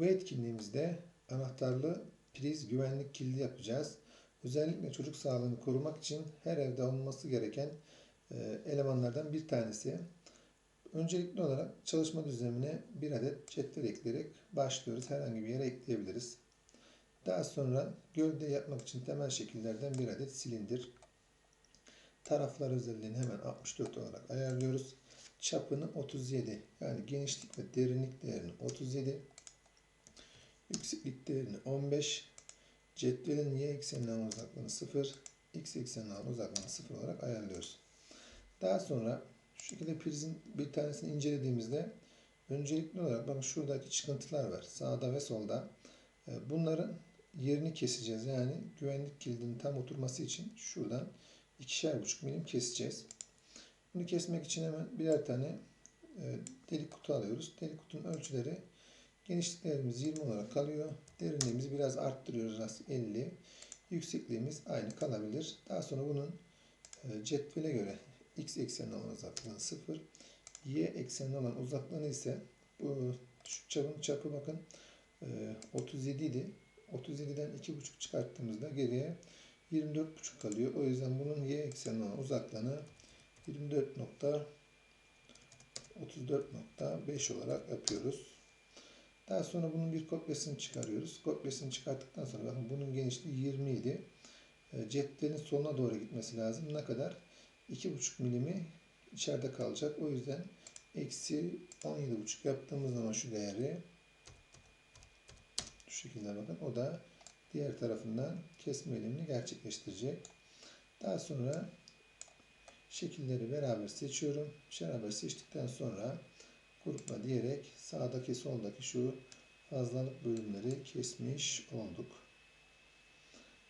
Bu etkinliğimizde anahtarlı priz güvenlik kilidi yapacağız. Özellikle çocuk sağlığını korumak için her evde olması gereken e, elemanlardan bir tanesi. Öncelikli olarak çalışma düzenine bir adet cetvel ekleyerek başlıyoruz. Herhangi bir yere ekleyebiliriz. Daha sonra gövde yapmak için temel şekillerden bir adet silindir. Taraflar özelliğini hemen 64 olarak ayarlıyoruz. Çapını 37 yani genişlik ve derinlik değerini 37 Yükseklik değerini 15. Cetvelin y eksenine olan uzaklığını 0. X eksenine olan uzaklığını 0 olarak ayarlıyoruz. Daha sonra şu şekilde prizin bir tanesini incelediğimizde öncelikli olarak bakın şuradaki çıkıntılar var. Sağda ve solda. Ee, bunların yerini keseceğiz. Yani güvenlik kilidinin tam oturması için şuradan ikişer buçuk milim keseceğiz. Bunu kesmek için hemen birer tane e, delik kutu alıyoruz. Delik kutunun ölçüleri Genişliklerimiz 20 olarak kalıyor. Derinliğimizi biraz arttırıyoruz. 50. Yüksekliğimiz aynı kalabilir. Daha sonra bunun e, cetvele göre x eksenine olan uzaklığını 0, y eksenine olan uzaklığını ise bu düşük çapın çapı bakın 37 e, idi. 37'den 2,5 çıkarttığımızda geriye 24,5 kalıyor. O yüzden bunun y eksenine olan uzaklığını 24.34.5 olarak yapıyoruz. Daha sonra bunun bir kopyasını çıkarıyoruz. Kopyasını çıkarttıktan sonra bakın bunun genişliği 20 idi. E, cetvelin sonuna doğru gitmesi lazım. Ne kadar? 2,5 milimi içeride kalacak. O yüzden eksi 17,5 yaptığımız zaman şu değeri şu şekilde bakın. O da diğer tarafından kesme elimini gerçekleştirecek. Daha sonra şekilleri beraber seçiyorum. Beraber seçtikten sonra grupla diyerek sağdaki soldaki şu fazlalık bölümleri kesmiş olduk.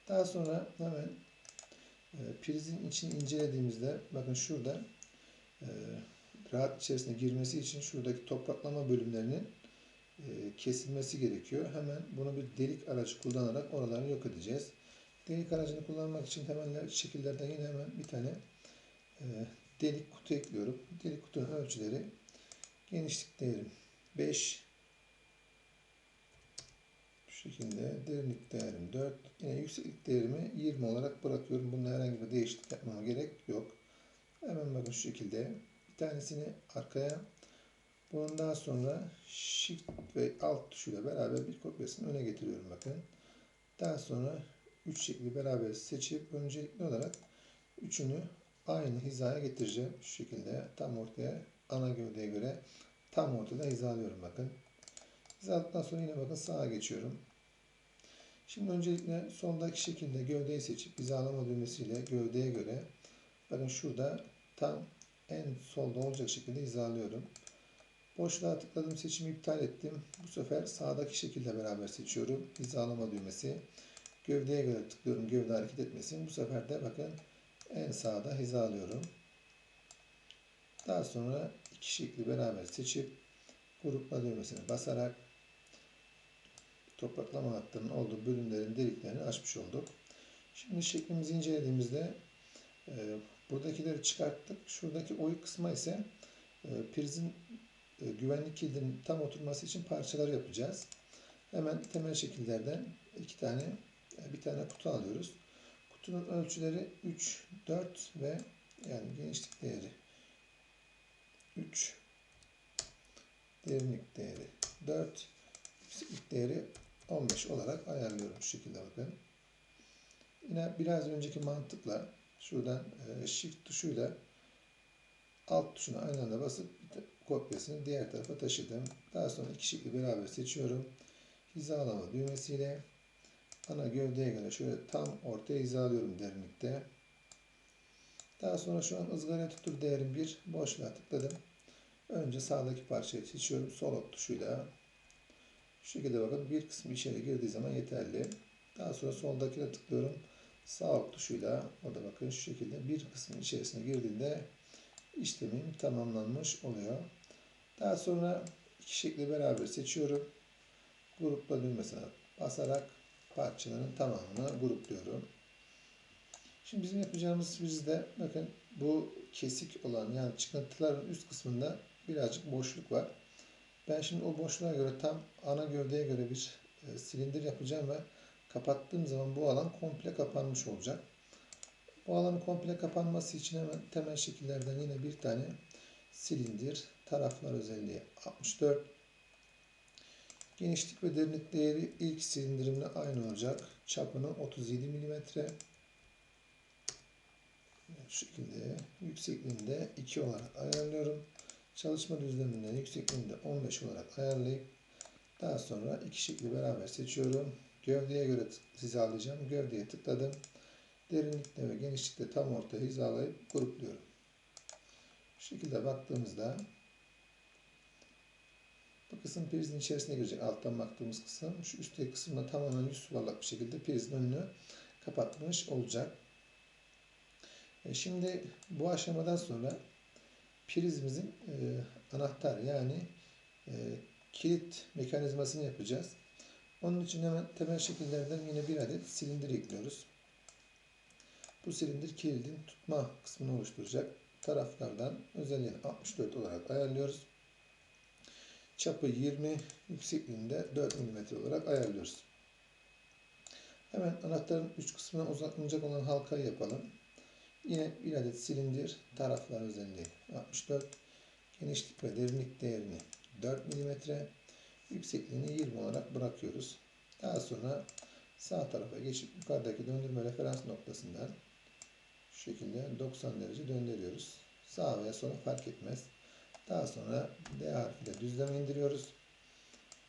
Daha sonra hemen e, prizin içini incelediğimizde bakın şurada e, rahat içerisine girmesi için şuradaki topraklama bölümlerinin e, kesilmesi gerekiyor. Hemen bunu bir delik aracı kullanarak oraları yok edeceğiz. Delik aracını kullanmak için temel şekillerden yine hemen bir tane e, delik kutu ekliyorum. Delik kutunun ölçüleri Genişlik değerim 5. Bu şekilde derinlik değerim 4. Yine yükseklik değerimi 20 olarak bırakıyorum. Bunda herhangi bir değişiklik yapmama gerek yok. Hemen bakın şu şekilde bir tanesini arkaya bunun daha sonra Shift ve Alt tuşuyla beraber bir kopyasını öne getiriyorum bakın. Daha sonra 3 şekli beraber seçip öncelikli olarak üçünü aynı hizaya getireceğim. Şu şekilde tam ortaya ana gövdeye göre tam ortada hizalıyorum bakın. Hizaladıktan sonra yine bakın sağa geçiyorum. Şimdi öncelikle soldaki şekilde gövdeyi seçip hizalama düğmesiyle gövdeye göre bakın şurada tam en solda olacak şekilde hizalıyorum. Boşluğa tıkladım seçimi iptal ettim. Bu sefer sağdaki şekilde beraber seçiyorum. Hizalama düğmesi. Gövdeye göre tıklıyorum gövde hareket etmesin. Bu sefer de bakın en sağda hizalıyorum. Daha sonra iki şekli beraber seçip grupla düğmesine basarak topraklama hattının olduğu bölümlerin deliklerini açmış olduk. Şimdi şeklimizi incelediğimizde e, buradakileri çıkarttık. Şuradaki oyuk kısma ise e, prizin e, güvenlik kilidinin tam oturması için parçalar yapacağız. Hemen temel şekillerden iki tane e, bir tane kutu alıyoruz. Kutunun ölçüleri 3, 4 ve yani genişlik değeri 3 derinlik değeri 4 yükseklik değeri 15 olarak ayarlıyorum şu şekilde bakın. Yine biraz önceki mantıkla şuradan e, shift tuşuyla alt tuşuna aynı anda basıp kopyasını diğer tarafa taşıdım. Daha sonra iki şekli beraber seçiyorum. Hizalama düğmesiyle ana gövdeye göre şöyle tam ortaya hizalıyorum derinlikte. Daha sonra şu an ızgara tutur değerim 1 boşluğa tıkladım. Önce sağdaki parçayı seçiyorum. Sol ok tuşuyla şu şekilde bakın bir kısmı içeri girdiği zaman yeterli. Daha sonra soldakine tıklıyorum. Sağ ok tuşuyla o da bakın şu şekilde bir kısmın içerisine girdiğinde işlemim tamamlanmış oluyor. Daha sonra iki şekli beraber seçiyorum. Grupla düğmesine basarak parçaların tamamını grupluyorum. Şimdi bizim yapacağımız bizde bakın bu kesik olan yani çıkıntıların üst kısmında birazcık boşluk var. Ben şimdi o boşluğa göre tam ana gövdeye göre bir e, silindir yapacağım ve kapattığım zaman bu alan komple kapanmış olacak. Bu alanın komple kapanması için hemen temel şekillerden yine bir tane silindir taraflar özelliği 64 genişlik ve derinlik değeri ilk silindirimle aynı olacak. Çapını 37 mm. Şu şekilde yüksekliğinde 2 olarak ayarlıyorum. Çalışma düzleminden yüksekliğinde 15 olarak ayarlayıp daha sonra iki şekli beraber seçiyorum. Gövdeye göre hizalayacağım. Gövdeye tıkladım. Derinlikte ve genişlikte tam ortaya hizalayıp grupluyorum. Şu şekilde baktığımızda bu kısım prizin içerisine girecek. Alttan baktığımız kısım. Şu üstteki kısımda tamamen yüz yuvarlak bir şekilde prizin önünü kapatmış olacak. E şimdi bu aşamadan sonra prizimizin e, anahtar yani e, kilit mekanizmasını yapacağız. Onun için hemen temel şekillerden yine bir adet silindir ekliyoruz. Bu silindir kilidin tutma kısmını oluşturacak. Taraflardan özelliğini 64 olarak ayarlıyoruz. Çapı 20, yüksekliğinde 4 mm olarak ayarlıyoruz. Hemen anahtarın uç kısmına uzatılacak olan halkayı yapalım. Yine bir adet silindir taraflar özelliği 64 genişlik ve derinlik değerini 4 mm yüksekliğini 20 olarak bırakıyoruz. Daha sonra sağ tarafa geçip yukarıdaki döndürme referans noktasından şu şekilde 90 derece döndürüyoruz. Sağ veya sola fark etmez. Daha sonra D harfiyle düzleme indiriyoruz.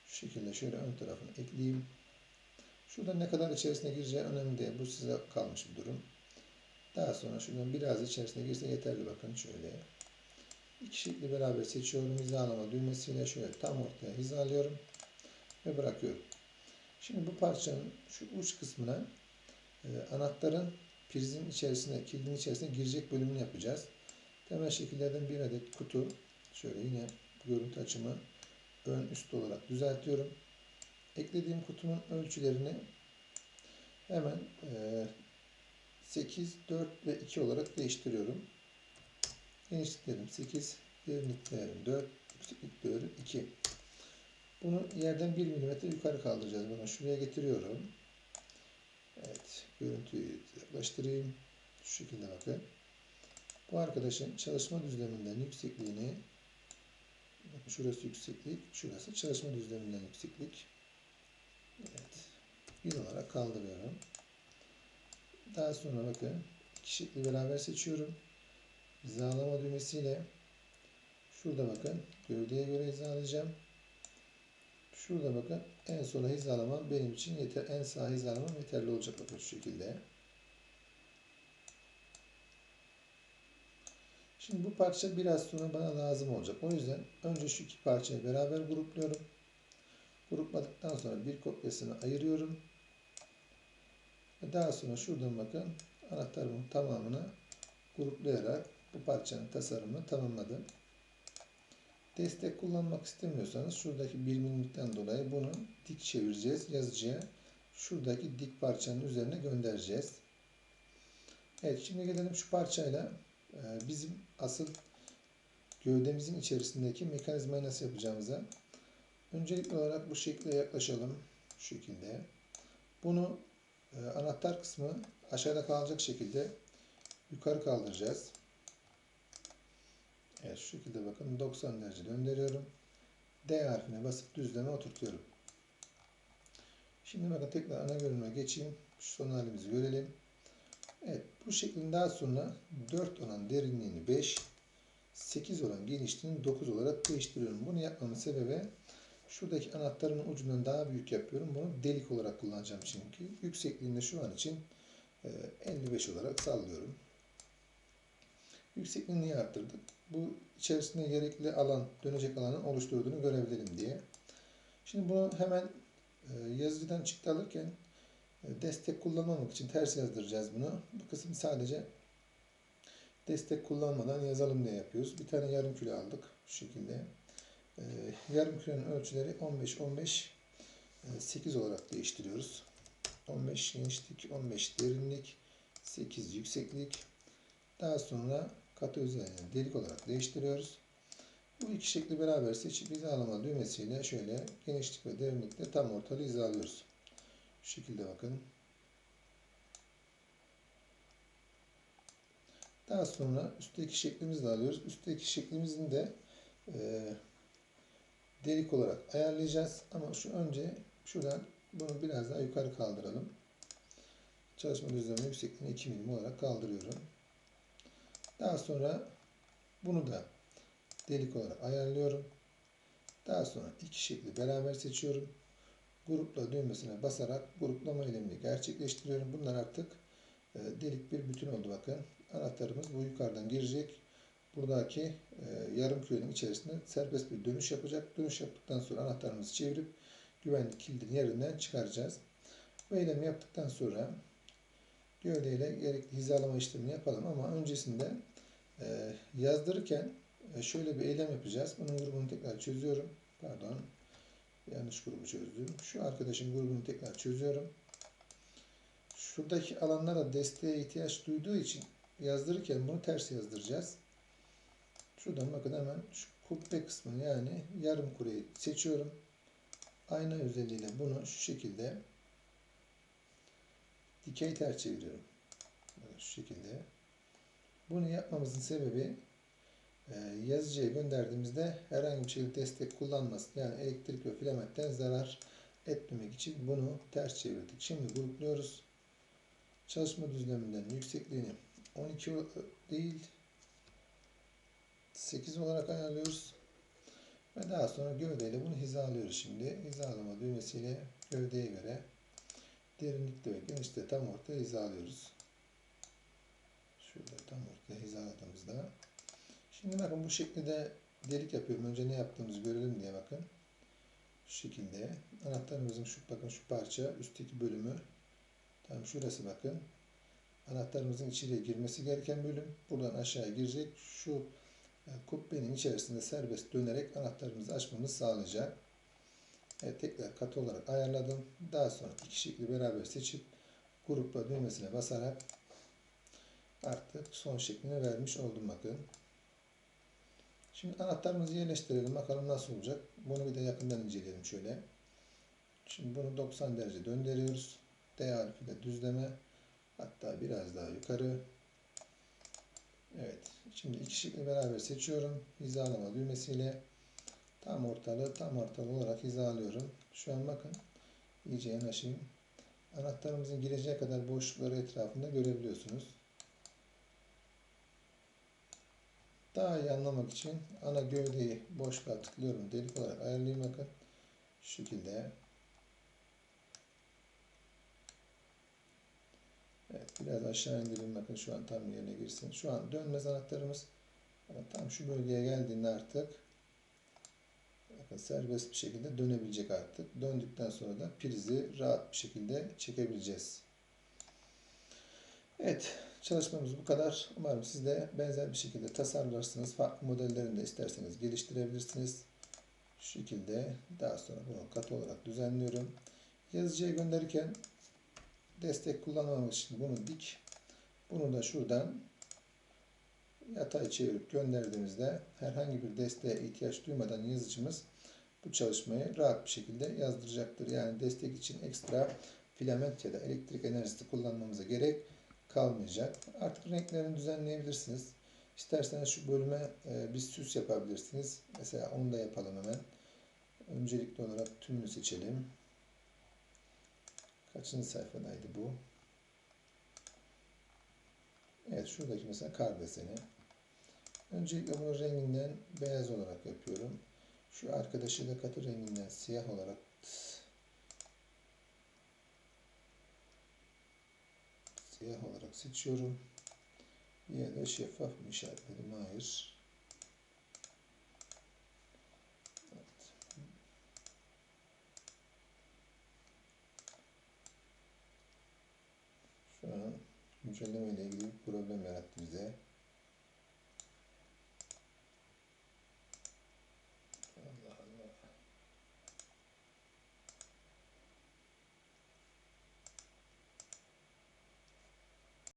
Şu şekilde şöyle ön tarafını ekleyeyim. Şurada ne kadar içerisine gireceği önemli değil. Bu size kalmış bir durum. Daha sonra şuradan biraz içerisine girse yeterli bakın şöyle. İki şekli beraber seçiyorum. Hizalama düğmesiyle şöyle tam ortaya hizalıyorum. Ve bırakıyorum. Şimdi bu parçanın şu uç kısmına e, anahtarın prizin içerisine, kilidin içerisine girecek bölümünü yapacağız. Temel şekillerden bir adet kutu. Şöyle yine görüntü açımı ön üst olarak düzeltiyorum. Eklediğim kutunun ölçülerini hemen e, 8, 4 ve 2 olarak değiştiriyorum. Genişliklerim 8, derinlik değerim 4, yükseklik değerim 2. Bunu yerden 1 mm yukarı kaldıracağız. Bunu şuraya getiriyorum. Evet, görüntüyü yaklaştırayım. Şu şekilde bakın. Bu arkadaşın çalışma düzleminden yüksekliğini bakın şurası yükseklik, şurası çalışma düzleminden yükseklik. Evet. 1 olarak kaldırıyorum. Daha sonra bakın iki beraber seçiyorum. Hizalama düğmesiyle şurada bakın gövdeye göre hizalayacağım. Şurada bakın en sola hizalamam benim için yeter. En sağ hizalamam yeterli olacak bakın şu şekilde. Şimdi bu parça biraz sonra bana lazım olacak. O yüzden önce şu iki parçayı beraber grupluyorum. Grupladıktan sonra bir kopyasını ayırıyorum. Daha sonra şuradan bakın anahtarımın tamamını gruplayarak bu parçanın tasarımını tamamladım. Destek kullanmak istemiyorsanız şuradaki bir milimlikten dolayı bunu dik çevireceğiz. Yazıcıya şuradaki dik parçanın üzerine göndereceğiz. Evet şimdi gelelim şu parçayla e, bizim asıl gövdemizin içerisindeki mekanizmayı nasıl yapacağımıza. Öncelikli olarak bu şekle yaklaşalım. Şu şekilde. Bunu anahtar kısmı aşağıda kalacak şekilde yukarı kaldıracağız. Evet şu şekilde bakın 90 derece döndürüyorum. D harfine basıp düzleme oturtuyorum. Şimdi bakın tekrar ana görünüme geçeyim. Şu son halimizi görelim. Evet bu şeklin daha sonra 4 olan derinliğini 5, 8 olan genişliğini 9 olarak değiştiriyorum. Bunu yapmamın sebebi şuradaki anahtarın ucundan daha büyük yapıyorum. Bunu delik olarak kullanacağım çünkü. Yüksekliğinde şu an için 55 olarak sallıyorum. Yüksekliğini arttırdık? Bu içerisinde gerekli alan, dönecek alanın oluşturduğunu görebilirim diye. Şimdi bunu hemen yazıcıdan çıktı alırken destek kullanmamak için ters yazdıracağız bunu. Bu kısmı sadece destek kullanmadan yazalım diye yapıyoruz. Bir tane yarım kilo aldık şu şekilde. Yarım kilonun ölçüleri 15-15 8 olarak değiştiriyoruz. 15 genişlik, 15 derinlik, 8 yükseklik. Daha sonra katı üzerine delik olarak değiştiriyoruz. Bu iki şekli beraber seçip hizalama düğmesiyle şöyle genişlik ve derinlikte tam ortalı hizalıyoruz. Şu şekilde bakın. Daha sonra üstteki şeklimizi alıyoruz. Üstteki şeklimizin de e, delik olarak ayarlayacağız. Ama şu önce şuradan bunu biraz daha yukarı kaldıralım. Çalışma düzlemi yüksekliğini 2 milim olarak kaldırıyorum. Daha sonra bunu da delik olarak ayarlıyorum. Daha sonra iki şekli beraber seçiyorum. Grupla düğmesine basarak gruplama eylemini gerçekleştiriyorum. Bunlar artık e, delik bir bütün oldu bakın. Anahtarımız bu yukarıdan girecek. Buradaki e, yarım kürenin içerisinde serbest bir dönüş yapacak. Dönüş yaptıktan sonra anahtarımızı çevirip güvenlik kilidini yerinden çıkaracağız. Bu eylemi yaptıktan sonra gövdeyle gerekli hizalama işlemini yapalım ama öncesinde e, yazdırırken e, şöyle bir eylem yapacağız. Bunun grubunu tekrar çözüyorum. Pardon. Yanlış grubu çözdüm. Şu arkadaşın grubunu tekrar çözüyorum. Şuradaki alanlara desteğe ihtiyaç duyduğu için yazdırırken bunu ters yazdıracağız. Şuradan bakın hemen şu kubbe kısmını yani yarım kureyi seçiyorum. Ayna özelliğiyle bunu şu şekilde dikey ters çeviriyorum. Böyle şu şekilde. Bunu yapmamızın sebebi e, yazıcıya gönderdiğimizde herhangi bir şekilde destek kullanmasın. Yani elektrik ve filamentten zarar etmemek için bunu ters çevirdik. Şimdi grupluyoruz. Çalışma düzleminden yüksekliğini 12 değil 8 olarak ayarlıyoruz. Ve daha sonra gövdeyle bunu hizalıyoruz şimdi. Hizalama düğmesiyle gövdeye göre derinlikte ve genişte tam ortaya hizalıyoruz. Şurada tam ortaya hizaladığımızda. Şimdi bakın bu şekilde delik yapıyorum. Önce ne yaptığımızı görelim diye bakın. Şu şekilde. Anahtarımızın şu bakın şu parça üstteki bölümü tam şurası bakın. Anahtarımızın içeriye girmesi gereken bölüm. Buradan aşağıya girecek. Şu kubbenin içerisinde serbest dönerek anahtarımızı açmamızı sağlayacak. Evet, tekrar kat olarak ayarladım. Daha sonra iki şekli beraber seçip grupla düğmesine basarak artık son şeklini vermiş oldum bakın. Şimdi anahtarımızı yerleştirelim. Bakalım nasıl olacak. Bunu bir de yakından inceleyelim şöyle. Şimdi bunu 90 derece döndürüyoruz. D harfiyle düzleme. Hatta biraz daha yukarı. Evet. Şimdi iki şekli beraber seçiyorum. Hizalama düğmesiyle tam ortalı tam ortalı olarak hizalıyorum. Şu an bakın iyice yanaşayım. Anahtarımızın gireceği kadar boşlukları etrafında görebiliyorsunuz. Daha iyi anlamak için ana gövdeyi boşluğa tıklıyorum. Delik olarak ayarlayayım bakın. Şu şekilde. Evet biraz aşağı indireyim bakın şu an tam yerine girsin. Şu an dönmez anahtarımız. Tam şu bölgeye geldiğinde artık bakın serbest bir şekilde dönebilecek artık. Döndükten sonra da prizi rahat bir şekilde çekebileceğiz. Evet çalışmamız bu kadar. Umarım siz de benzer bir şekilde tasarlarsınız. Farklı modellerini de isterseniz geliştirebilirsiniz. Şu şekilde daha sonra bunu katı olarak düzenliyorum. Yazıcıya gönderirken destek kullanmamak için bunu dik. Bunu da şuradan yatay çevirip gönderdiğimizde herhangi bir desteğe ihtiyaç duymadan yazıcımız bu çalışmayı rahat bir şekilde yazdıracaktır. Yani destek için ekstra filament ya da elektrik enerjisi kullanmamıza gerek kalmayacak. Artık renklerini düzenleyebilirsiniz. İsterseniz şu bölüme e, bir süs yapabilirsiniz. Mesela onu da yapalım hemen. Öncelikli olarak tümünü seçelim. Kaçıncı sayfadaydı bu? Evet şuradaki mesela kar deseni. Öncelikle bunu renginden beyaz olarak yapıyorum. Şu arkadaşı da katı renginden siyah olarak siyah olarak seçiyorum. Yine de şeffaf mı işaretledim? Hayır. Güncelleme ile ilgili bir problem yarattı bize.